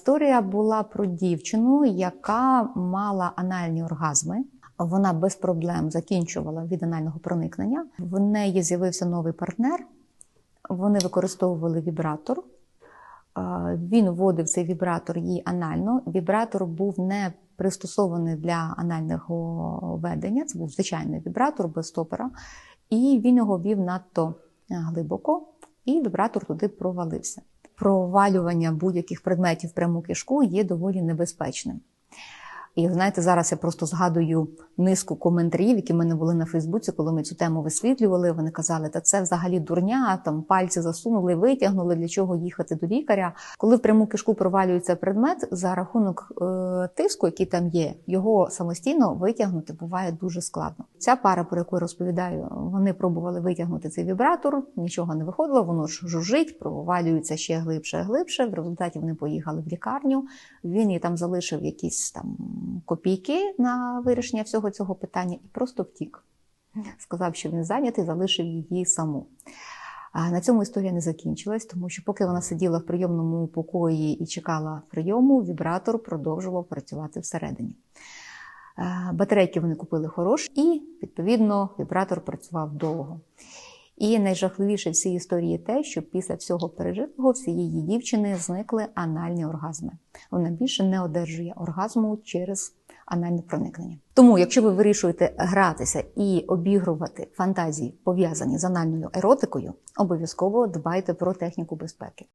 Історія була про дівчину, яка мала анальні оргазми. Вона без проблем закінчувала від анального проникнення. В неї з'явився новий партнер. Вони використовували вібратор. Він вводив цей вібратор їй анально. Вібратор був не пристосований для анального ведення. Це був звичайний вібратор без стопора, і він його вів надто е, глибоко, і вібратор туди провалився. Провалювання будь-яких предметів пряму кишку є доволі небезпечним. І знаєте, зараз я просто згадую низку коментарів, які в мене були на Фейсбуці, коли ми цю тему висвітлювали. Вони казали, та це взагалі дурня, там пальці засунули, витягнули, для чого їхати до лікаря. Коли в пряму кишку провалюється предмет, за рахунок е, тиску, який там є, його самостійно витягнути буває дуже складно. Ця пара, про яку я розповідаю, вони пробували витягнути цей вібратор, нічого не виходило, воно ж жужжить, провалюється ще глибше, глибше. В результаті вони поїхали в лікарню. Він їй там залишив якісь там копійки на вирішення всього цього питання і просто втік. Сказав, що він зайнятий, залишив її саму. На цьому історія не закінчилась, тому що поки вона сиділа в прийомному покої і чекала прийому, вібратор продовжував працювати всередині. Батарейки вони купили хороші, і, відповідно, вібратор працював довго. І найжахливіше в цій історії те, що після всього пережитого всієї дівчини зникли анальні оргазми. Вона більше не одержує оргазму через анальне проникнення. Тому, якщо ви вирішуєте гратися і обігрувати фантазії, пов'язані з анальною еротикою, обов'язково дбайте про техніку безпеки.